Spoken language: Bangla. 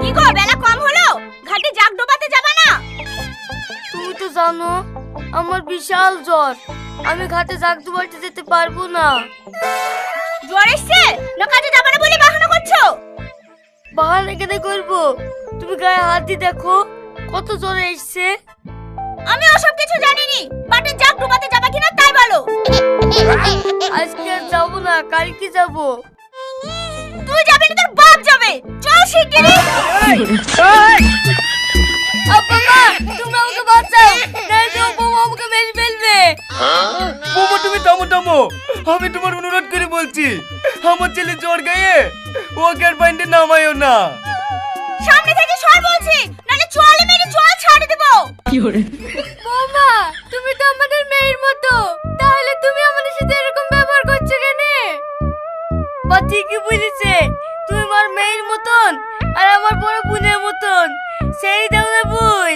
কি গো বেলা কম হলো? ঘাটে জাগ ডোবাতে যাবা না? তুমি তো জানো আমার বিশাল জ্বর। আমি ঘাটে জাগ দুবারতে যেতে পারব না। জ্বর এসছে? না কাজে যাবা না বলে বাহানা করছ? বাহানা কেন করব? তুমি গায়ে হাত দিয়ে দেখো কত জ্বর এসছে। আমি ওসব কিছু জানিনি। বাটে জাগ ডোবাতে যাবা কিনা তাই বলো। আজকে যাব না কালকে যাব। আব্বা মা আমাকে বাঁচাও। নাই তো আমাকে মেরে ফেলবে। বৌমা তুমি থামো থামো। আমি তোমার অনুরোধ করে বলছি আমার ছেলে জ্বর গায়ে ওকে আর বাইন্ডে নামায়ও না। সামনে থেকে সর বলছি নালে চলে মেরে চল ছাড়ে দেবো। বৌমা তুমি তো আমাদের মেয়ের মতো। তাহলে তুমি আমাদের সাথে এরকম ব্যবহার করছ কেন? বা ঠিকই বুঝেছে তুমি আমার মেয়ের মতন আর আমার বড় বোনের মতন। সেই দাও না বোন।